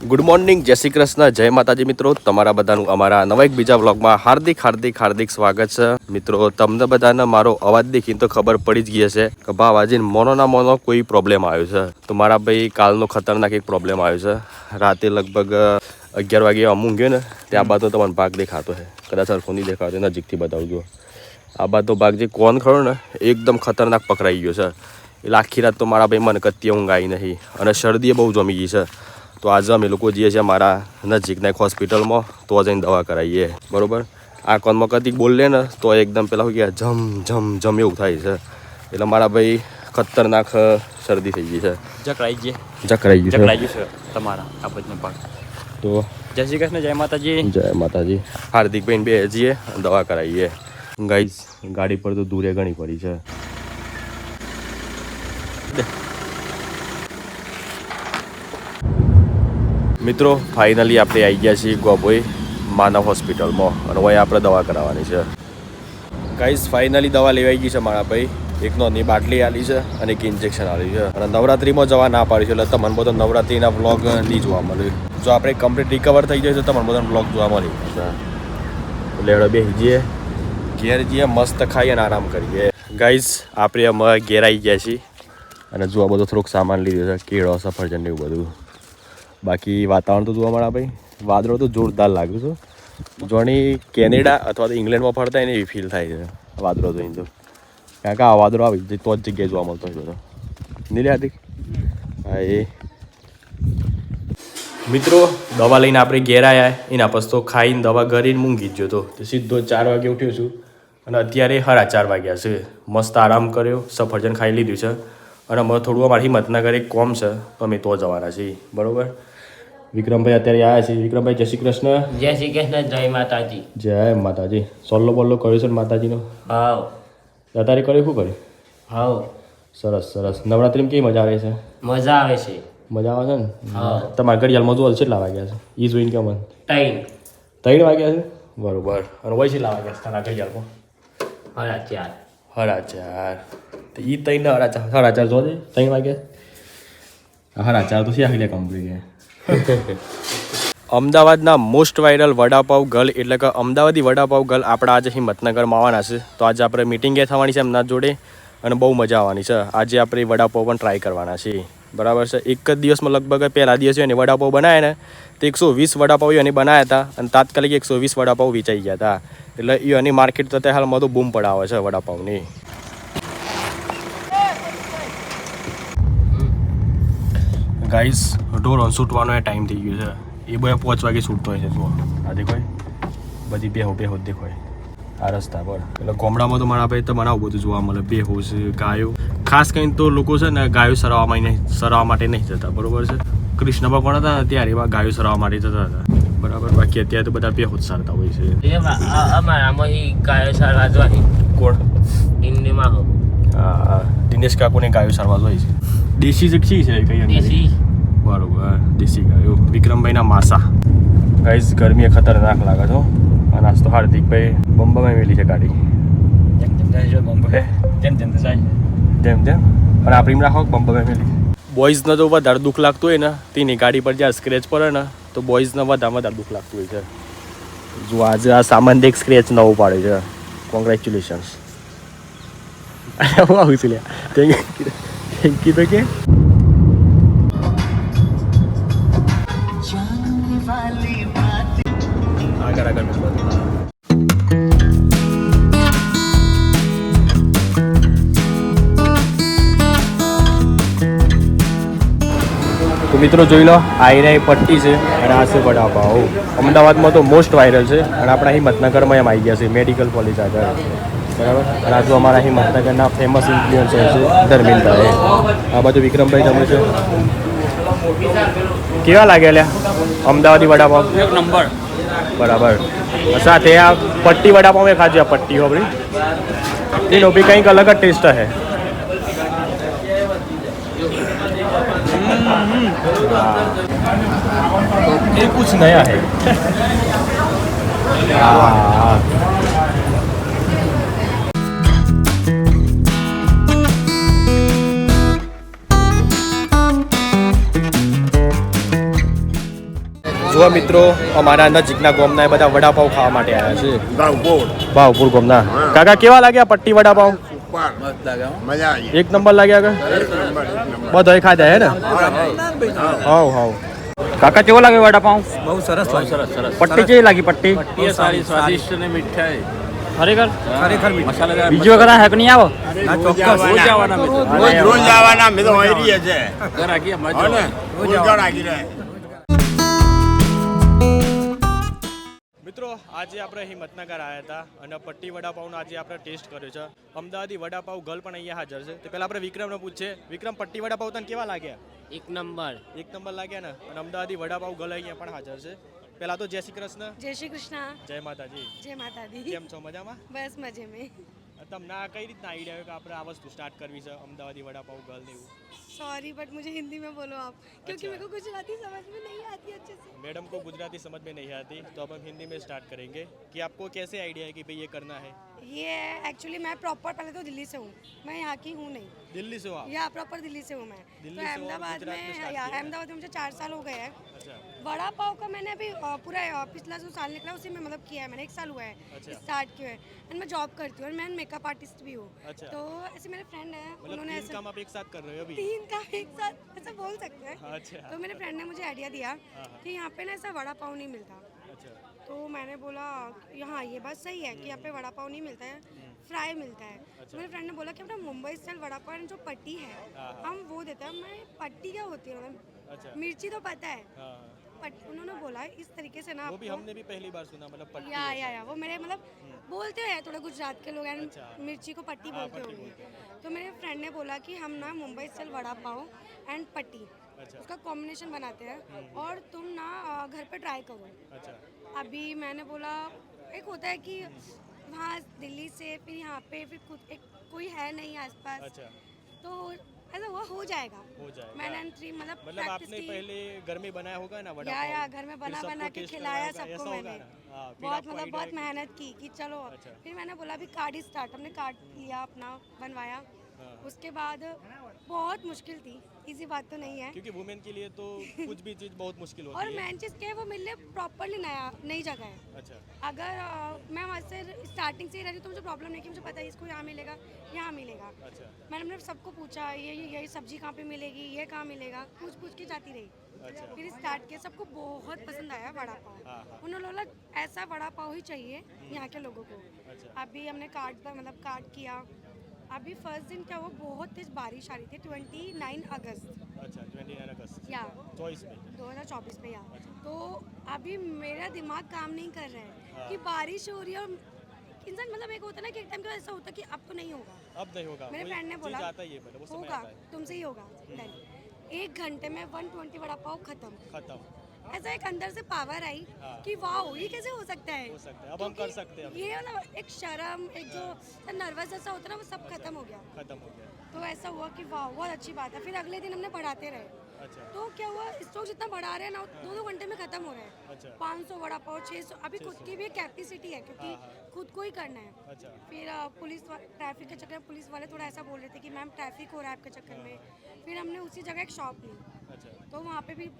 Good morning જય શ્રી કૃષ્ણ, જય માતાજી મિત્રો. તમારા બધાનું અમારા નવા એક બીજા વ્લોગમાં હાર્દિક હાર્દિક હાર્દિક સ્વાગત છે. મિત્રો, તમને બધાને મારો અવાજ દેખીને તો ખબર પડી જ ગઈ હશે કે ભાવ આજે મોનોના મોનો કોઈ પ્રોબ્લેમ આવ્યો છે. તો મારા ભાઈ કાલનો ખતરનાક એક પ્રોબ્લેમ આવ્યો છે. રાતે લગભગ અગિયાર વાગે અમુક ગયો ને, ત્યાં બાદ તો તમને ભાગ દેખાતો છે કદાચ સરખો નહીં દેખાતો નજીકથી બતાવજો. આ બાદ તો ભાગ જે કોન ખરો ને, એકદમ ખતરનાક પકડાઈ ગયો છે. એટલે આખી રાત તો મારા ભાઈ મને કત્તી ઊંઘ આવી નહીં. અને શરદીએ બહુ જમી ગઈ છે. તો આજે અમે લોકો જઈએ છીએ મારા નજીકના એક હોસ્પિટલમાં. તો જઈને દવા કરાવીએ. બરોબર? આ કોનમાં કદી બોલે ને તો એકદમ પેલા હોય કે જમ જમ જમ એવું થાય છે. એટલે મારા ભાઈ ખતરનાક શરદી થઈ ગઈ છે. જકડાઈ ગઈ. જકરાઈ ગઈ જકડાઈ ગયું છે તમારા આ બધું પાક તો જય શ્રી કૃષ્ણ જય માતાજી. જય માતાજી. હાર્દિકભાઈ બે જઈએ દવા કરાવીએ. ગાઈસ ગાડી પર તો દૂરે ઘણી પડી છે. મિત્રો ફાઇનલી આપણે આવી ગયા છીએ ગોભોઈ માનવ હોસ્પિટલમાં અને હવે આપણે દવા કરાવવાની છે. ગાઈઝ ફાઇનલી દવા લેવાઈ ગઈ છે મારા ભાઈ. એક નોની બાટલી આવી છે અને એક ઇન્જેક્શન આલી છે. અને નવરાત્રિમાં જવા ના પાડી છે, એટલે તમને બધો નવરાત્રીના બ્લોગ નહીં જોવા મળે. જો આપણે કમ્પ્લીટ રિકવર થઈ જાય તો તમને બધા બ્લોગ જોવા મળી એટલે હવે બે જઈએ. ઘેર જઈએ, મસ્ત ખાઈએ અને આરામ કરીએ. ગાઈઝ આપણે અમે ઘેર આવી ગયા છીએ. અને જો આ બધો થોડોક સામાન લીધો છે, કેળો, સફરજન એવું બધું. બાકી વાતાવરણ તો જોવા મળે ભાઈ. વાદળો તો જોરદાર લાગ્યું છે. જોની કેનેડા અથવા તો ઇંગ્લેન્ડમાં ફરતા એને એવી ફીલ થાય છે. વાદળો જોઈને તો. કારણ કે આ વાદળો આવી તો જ જગ્યાએ જોવા મળતો હોય બધો. નીલે હાર્દિક? હા, એ. મિત્રો, દવા લઈને આપણે ઘેર આવ્યા એના પછી તો ખાઈને દવા ઘરીને મૂંઘી જ ગયો તો. તો સીધો ચાર વાગે ઉઠ્યો છું. અને અત્યારે હરા ચાર વાગ્યા છે. મસ્ત આરામ કર્યો. સફરજન ખાઈ લીધું છે. અને અમારે થોડું અમારી હિંમતના એક કોમ છે. તો અમે તો જવાના છીએ. બરોબર? વિક્રમભાઈ અત્યારે આવ્યા છે. વિક્રમભાઈ જય શ્રી કૃષ્ણ. જય શ્રી કૃષ્ણ જય માતાજી. જય માતાજી. સોલ્લો બોલ્લો કર્યો છે ને માતાજીનો? હાવ અત્યારે કર્યું શું કર્યું? હાવ સરસ સરસ. નવરાત્રીમાં કેવી મજા આવે છે? મજા આવે છે. મજા આવે છે ને? હા. તમારા ઘડિયાળમાં જોવા કેટલા વાગ્યા છે? એ જોઈને કેમ ત્રણ. ત્રણ વાગ્યા છે? બરોબર. અને વય કેટલા વાગ્યા છે તારા ઘડિયાળમાં? હરા ચાર હરા ચાર તો એ ત્રણ ને સાડા ચાર હરા ચાર જોજે. ત્રણ વાગ્યા? હરા ચાર તો શી આખી કમ્પ્લીટ અમદાવાદના મોસ્ટ વાયરલ વડાપાવ ગર્લ એટલે કે અમદાવાદી વડાપાવ ગર્લ આપણા આજે હિંમતનગરમાં આવવાના છે. તો આજે આપણે મિટિંગે થવાની છે એમના જોડે અને બહુ મજા આવવાની છે. આજે આપણે વડાપાવ પણ ટ્રાય કરવાના છીએ. બરાબર છે? એક જ દિવસમાં લગભગ પહેલા દિવસે એને વડાપાવ બનાવ્યા ને, તો એકસો વીસ વડાપાવ એને બનાવ્યા હતા અને તાત્કાલિક એકસો વીસ વડાપાવ વેચાઈ ગયા હતા. એટલે એ એની માર્કેટ તો અત્યારે હાલમાં તો બૂમ પડાવે છે વડાપાવની. ગાઈસ ઢોરો છૂટવાનો એ ટાઈમ થઈ ગયો છે. એ બધા પાંચ વાગે છૂટતો હોય છે જુઓ. આ દેખો બધી બેહો બેહો જ દેખો આ રસ્તા પર. એટલે ગામડામાં તો મારા ભાઈ તો મને બધું જોવા મળે. બેહો છે ગાયો. ખાસ કરીને તો લોકો છે ને ગાયો સરાવવામાં નહીં સરાવવા માટે નહીં જતા. બરોબર છે? કૃષ્ણ ભગવાન હતા ને ત્યારે એવા ગાયો સરાવવા માટે જતા હતા. બરાબર? બાકી અત્યારે તો બધા બેહો જ સારતા હોય છે. અમારામાં એ ગાયો સારવા જોઈ કોણ? દિનેશ કાકુને ગાયો સારવા જોઈએ છે. દેશી જ છે કઈ દેશી. બરોબર દેશી ગાયો. વિક્રમભાઈના માસા. ગાઈઝ ગરમીએ ખતરનાક લાગે છો અને આજ તો હાર્દિકભાઈ બંબામાં મેલી છે ગાડી. જેમ જેમ જાય છે બોમ્બે. જેમ તેમ તેમ અને આપણી રાખો બંબામાં મેલી. બોયઝને તો વધારે દુઃખ લાગતું હોય ને તેની ગાડી પર જ્યાં સ્ક્રેચ પડે ને તો બોયઝને વધારે વધારે દુઃખ લાગતું હોય છે. જો આજે આ સામાન એક સ્ક્રેચ નવું પાડ્યું છે. કોંગ્રેચ્યુલેશન્સ આવું છું લ્યા. Thank you તો કે આગળ આગળ બધું તો મિત્રો જોઈ લો આઈના એ પટ્ટી છે અને આ છે વડાપાવ અમદાવાદમાં તો મોસ્ટ વાયરલ છે અને આપણા હિંમતનગરમાં એમ આવી ગયા છે મેડિકલ કોલેજ આગળ બરાબર અને આ જો અમારા હિંમતનગરના ફેમસ ઇન્ફ્લુઅન્સર છે ધર્મિલભાઈ આ બાજુ વિક્રમભાઈ તમે છે કેવા લાગ્યા લ્યા અમદાવાદી વડાપાવ એક નંબર બરાબર સાથે આ પટ્ટી વડાપાવ મેં ખાધી આ પટ્ટી હો આપણી એનો બી કંઈક અલગ જ ટેસ્ટ હે ये कुछ नया है જુઓ મિત્રો અમારા નજીકના ગોમના એ બધા વડાપાવ ખાવા માટે આવ્યા છે. ભાવપુર ગોમના. કાકા કેવા લાગ્યા પટ્ટી વડાપાવ ઉપર મજા આવી એક નંબર લાગ્યા બધા ખાધા હે ને? હાવ હાવ કાકા કેવો લાગે વડાપાઉં? બહુ સરસ બહુ સરસ સરસ પટ્ટી કેવી લાગી પટ્ટી? પટ્ટી સારી સ્વાદિષ્ટ અને મીઠાઈ. ખરેખર? ખરેખર મીઠી. મસાલેદાર બીજી હેક નહીં આવો? ચોક્કસ. રોજ આવવાના રોજ રોજ આવવાના મેં તો હોય રહી છે ઘર આગી મજા રોજ રાખી રહે મિત્રો આજે આપણે હિંમતનગર આવ્યા હતા અને પટ્ટી વડાપાવનો આજે આપણે ટેસ્ટ કર્યો છે. અમદાવાદી વડાપાઉ ગર્લ પણ અહીંયા હાજર છે. તો પહેલા આપણે વિક્રમને પૂછીએ. વિક્રમ પટ્ટી વડાપાઉ તને કેવા લાગ્યા? એક નંબર. એક નંબર લાગ્યા ને? અને અમદાવાદી વડાપાઉ ગર્લ અહીંયા પણ હાજર છે. પહેલા તો જય શ્રી કૃષ્ણ. જય શ્રી કૃષ્ણ. જય માતાજી. જય માતાજી. કેમ છો? મજામાં? બસ મજે में તમને આ કઈ રીતના આઈડિયા આવ્યો કે આપણે આ વસ્તુ સ્ટાર્ટ કરવી છે અમદાવાદી વડાપાવ ગર્લ ને એવું सॉरी बट मुझे हिंदी में बोलो आप क्योंकि मेरे को गुजराती समझ में नहीं आती अच्छे से मैडम को गुजराती समझ में नहीं आती तो अब हम हिंदी में स्टार्ट करेंगे कि आपको कैसे आइडिया है कि भाई ये करना है ये एक्चुअली मैं प्रॉपर पहले तो दिल्ली से हूँ मैं यहाँ की हूँ नहीं दिल्ली से हो आप या प्रॉपर दिल्ली से हूँ मैं दिल्ली तो से हो और अहमदाबाद गुजरात में में start या किया है? अहमदाबाद में मुझे चार साल हो गए हैं अच्छा वड़ा पाव का मैंने अभी पूरा पिछला जो साल निकला उसी में मतलब किया है मैंने एक साल हुआ है। अच्छा। स्टार्ट किया है। एंड मैं जॉब करती हूँ और मैं मेकअप आर्टिस्ट भी हूँ। अच्छा। तो ऐसे मेरे फ्रेंड हैं मतलब उन्होंने ऐसे काम आप एक साथ कर रहे हो अभी? तीन का एक साथ ऐसा बोल सकते हैं। अच्छा। तो मेरे फ्रेंड ने मुझे आइडिया दिया हाँ। कि यहाँ पे ना ऐसा वड़ा पाव नहीं मिलता। अच्छा। तो मैंने बोला यहाँ ये बात सही है कि यहाँ पे वड़ा पाव नहीं मिलता है हम्म। फ्राई मिलता है। तो मेरे फ्रेंड ने बोला कि अपना मुंबई स्टाइल वड़ा पाव जो पट्टी है हाँ, हाँ। हम वो देते हैं। मैं पट्टी क्या होती है मतलब? अच्छा। मिर्ची तो पता है। हाँ बट उन्होंने बोला इस तरीके से ना वो भी हमने भी पहली बार सुना मतलब पट्टी या या या वो मेरे मतलब बोलते हैं थोड़ा गुजरात के लोग एंड अच्छा। मिर्ची को पट्टी हाँ, बोलते पट्टी होंगे। तो मेरे फ्रेंड ने बोला कि हम ना Mumbai style vada pav and patty अच्छा। उसका कॉम्बिनेशन बनाते हैं और तुम ना अ, घर पे ट्राई करो। अच्छा। अभी मैंने बोला एक होता है कि वहाँ दिल्ली से फिर यहाँ पे फिर खुद एक कोई है नहीं आसपास। अच्छा। तो ऐसा हुआ हो जाएगा। हो जाएगा। मैंने थ्री मतलब मतलब आपने पहले घर में बनाया होगा ना वड़ा या या घर में बना बना के खिलाया सबको मैंने? हाँ, बहुत मतलब बहुत मेहनत की कि चलो। अच्छा। फिर मैंने बोला अभी कार्ड ही स्टार्ट हमने कार्ड लिया अपना बनवाया। उसके बाद बहुत मुश्किल थी। इजी बात तो नहीं है। क्योंकि वुमेन के लिए तो कुछ भी चीज़ बहुत मुश्किल और होती है। मेन चीज़ क्या है वो मेरे लिए प्रॉपरली नया नई जगह है। अच्छा। अगर अ, मैं वहाँ से स्टार्टिंग से ही रही तो मुझे प्रॉब्लम नहीं कि मुझे पता है इसको यहाँ मिलेगा यहाँ मिलेगा। अच्छा। मैंने सबको पूछा ये ये यही सब्ज़ी कहाँ पे मिलेगी ये कहाँ मिलेगा? पूछ पूछ के जाती रही। अच्छा। फिर स्टार्ट किया सबको बहुत पसंद आया वड़ा हाँ, पाव। हाँ। उन्होंने बोला ऐसा वड़ा पाव ही चाहिए यहाँ के लोगों को। अच्छा। अभी हमने कार्ड पर मतलब कार्ड किया। अभी फ़र्स्ट दिन क्या हुआ? बहुत तेज बारिश आ रही थी ट्वेंटी नाइन अगस्त। अच्छा ट्वेंटी नाइन अगस्त। या। चौबीस में। 2024 में या। तो अभी मेरा दिमाग काम नहीं कर रहा है हाँ। कि बारिश हो रही है और इंसान मतलब एक होता है ना कि एक टाइम के ऐसा होता है कि अब तो नहीं होगा। अब नहीं होगा। मेरे फ्रेंड ने बोला आता मतलब होगा तुमसे ही होगा। एक घंटे में 120 वड़ा पाव खत्म। खत्म। ऐसा एक अंदर से पावर आई हाँ। कि वाह ये कैसे हो सकता है? हो सकता है। अब हम कर सकते हैं। ये मतलब एक शर्म एक जो नर्वस जैसा होता है ना वो सब खत्म हो गया। खत्म हो गया। तो ऐसा हुआ कि वाह बहुत अच्छी बात है। फिर अगले दिन हमने बढ़ाते रहे। अच्छा। तो क्या हुआ स्टॉक जितना बढ़ा रहे हैं ना दो दो घंटे में खत्म हो रहा है। अच्छा। पाँच सौ वड़ा पाव छः सौ अभी खुद की भी एक कैपेसिटी है क्योंकि हाँ, हाँ। खुद को ही करना है। अच्छा। फिर पुलिस ट्रैफ़िक के चक्कर में पुलिस वाले थोड़ा ऐसा बोल रहे थे कि मैम ट्रैफ़िक हो रहा है आपके चक्कर में। फिर हमने उसी जगह एक शॉप ली। अच्छा। तो वहाँ पे भी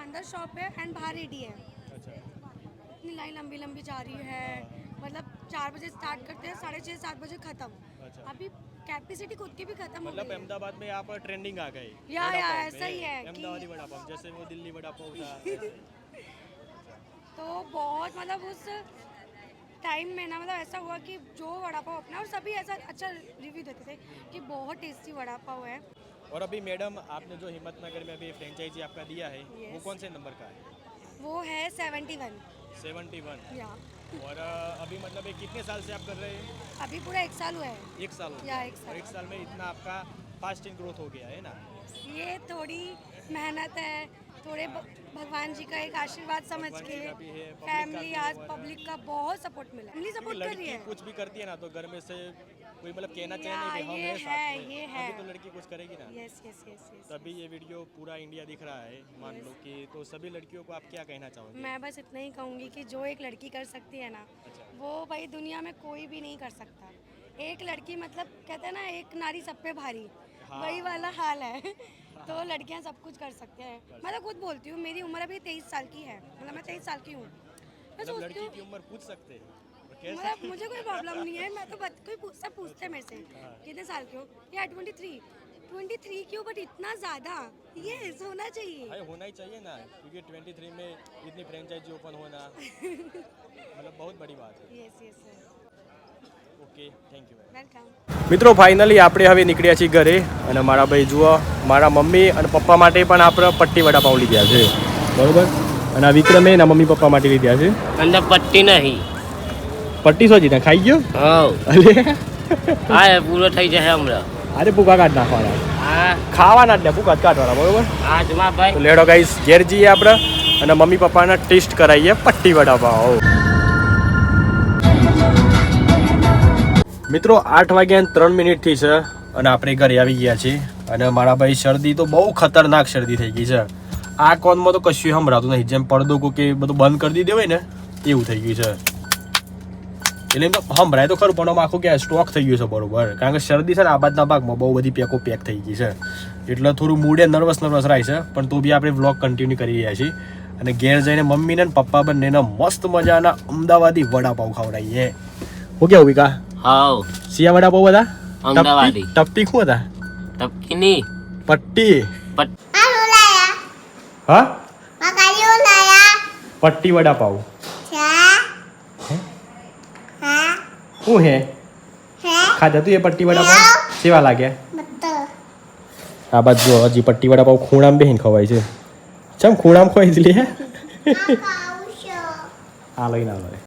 अंदर शॉप है एंड बाहर रेडी है। अच्छा। इतनी लाइन लंबी लंबी जा रही है। मतलब चार बजे स्टार्ट करते हैं साढ़े छः सात बजे खत्म। अच्छा। अभी कैपेसिटी खुद की भी खत्म हो मतलब गई अहमदाबाद में आप ट्रेंडिंग आ गए या- या, ऐसा ही है अहमदाबादी वड़ा पाव जैसे वो दिल्ली वड़ा पाव तो बहुत मतलब उस टाइम में ना मतलब ऐसा हुआ कि जो वड़ा पाव अपना और सभी ऐसा अच्छा रिव्यू देते थे कि बहुत टेस्टी वड़ा पाव है। और अभी मैडम आपने जो हिम्मतनगर में अभी फ्रेंचाइजी आपका दिया है वो कौन से नंबर का है? वो है सेवेंटी वन सेवेंटी वन और अभी मतलब ये कितने साल से आप कर रहे हैं? अभी पूरा एक साल हुआ है। एक साल या एक साल। और एक साल में इतना आपका फास्ट इन ग्रोथ हो गया है ना? ये थोड़ी मेहनत है थोड़े भगवान जी का एक आशीर्वाद समझ के फैमिली आज पब्लिक का बहुत सपोर्ट मिला। फैमिली सपोर्ट कर रही है। कुछ भी करती है ना तो घर में से कोई मतलब कहना चाहिए नहीं ये हैं ये है। तो लड़की कुछ करेगी ना। यस यस यस यस तभी ये वीडियो पूरा इंडिया दिख रहा है मान लो कि तो सभी लड़कियों को आप क्या कहना चाहोगे? मैं बस इतना ही कहूँगी कि जो एक लड़की कर सकती है ना अच्छा। वो भाई दुनिया में कोई भी नहीं कर सकता। एक लड़की मतलब कहते हैं ना एक नारी सब पे भारी हाँ। वही वाला हाल है। तो लड़कियाँ सब कुछ कर सकते हैं। मैं तो खुद बोलती हूँ मेरी उम्र अभी तेईस साल की है। मतलब मैं तेईस साल की हूँ। मैं सोचती हूँ उम्र पूछ सकते हैं। मतलब मुझे कोई प्रॉब्लम नहीं है मैं तो बत, कोई पूछ, सब पूछते हैं मेरे से कितने साल के हो? या ट्वेंटी थ्री ट्वेंटी थ्री क्यों बट इतना ज़्यादा। ये होना चाहिए। भाई होना ही चाहिए ना क्योंकि 23 में इतनी फ्रेंचाइजी ओपन होना मतलब बहुत बड़ी बात है। यस यस મિત્રો ફાઇનલી આપણે હવે નીકળ્યા છીએ ઘરે અને મારા ભાઈ જુઓ મારા મમ્મી અને પપ્પા માટે પણ આપણે પટ્ટી વડાપાઉં લીધા છે. બરોબર? અને આ વિક્રમે એના મમ્મી પપ્પા માટે લીધા છે. અંદર પટ્ટી નહીં. પટ્ટી સોજી ના ખાઈ ગયો? હા હા પૂરો થઈ જશે હમણાં. અરે ભૂકા કાઢ નાખવાના. ખાવાના જ ને ભૂકા કાઢવાના બરોબર? આજમાં ભાઈ. લેડો ગાઈસ ઘેર જઈએ આપણે અને મમ્મી પપ્પાના ટેસ્ટ કરાવીએ પટ્ટી વડાપાવ મિત્રો, આઠ વાગ્યા ત્રણ મિનિટથી છે અને આપણે ઘરે આવી ગયા છીએ. અને મારા ભાઈ શરદી તો બહુ ખતરનાક શરદી થઈ ગઈ છે. આ કોનમાં તો કશું સંભળાતું નહીં. જેમ પડદો કો કે બધું બંધ કરી દીધું હોય ને, એવું થઈ ગયું છે. એટલે એમ તો સંભળાય તો ખરું, પણ આમ આખું કે સ્ટોક થઈ ગયું છે બરોબર. કારણ કે શરદી છે ને, આ બાજના ભાગમાં બહુ બધી પેકો પેક થઈ ગઈ છે. એટલે થોડું મૂડે નર્વસ નર્વસ રહે છે, પણ તો બી આપણે વ્લોગ કન્ટિન્યુ કરી રહ્યા છીએ. અને ઘેર જઈને મમ્મીને પપ્પા બંનેને મસ્ત મજાના અમદાવાદી વડાપાઉં ખવડાવીએ. હું કેવું વિકા હવ સિયા વડાપાઉં હતા અમદાવાદી. ટપટી શું હતા? ટપકીની. પટ્ટી. હા? પટ્ટી વડાપાઉં. શું હે? ખાધા તું એ પટ્ટી વડાપાઉં? કેવા લાગ્યા આ બાજુ હજી પટ્ટી વડાપાઉં ખૂણામાં બેહીને ખવાય છે. ચમ ખૂણામાં ખવાય છે લે? આ લઈને આવો